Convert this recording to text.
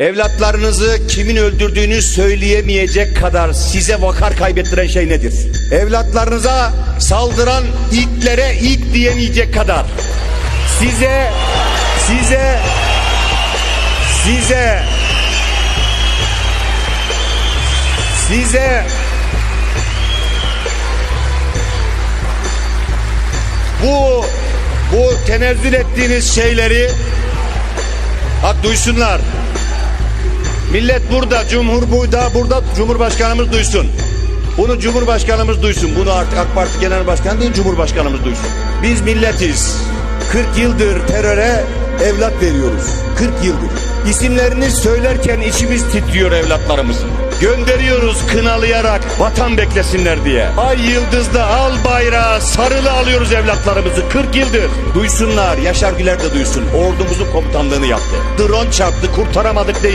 Evlatlarınızı kimin öldürdüğünü söyleyemeyecek kadar size vakar kaybettiren şey nedir? Evlatlarınıza saldıran ilklere ilk diyemeyecek kadar size size size size bu bu tenezzül ettiğiniz şeyleri bak duysunlar. Millet burada, Cumhur burada, burada Cumhurbaşkanımız duysun. Bunu Cumhurbaşkanımız duysun. Bunu artık AK Parti Genel Başkanı değil, Cumhurbaşkanımız duysun. Biz milletiz. 40 yıldır teröre evlat veriyoruz. 40 yıldır. İsimlerini söylerken içimiz titriyor evlatlarımızın. Gönderiyoruz kınalayarak vatan beklesinler diye. Ay yıldızlı al bayrağı sarılı alıyoruz evlatlarımızı 40 yıldır. Duysunlar Yaşar Güler de duysun. Ordumuzun komutanlığını yaptı. Drone çarptı kurtaramadık değil.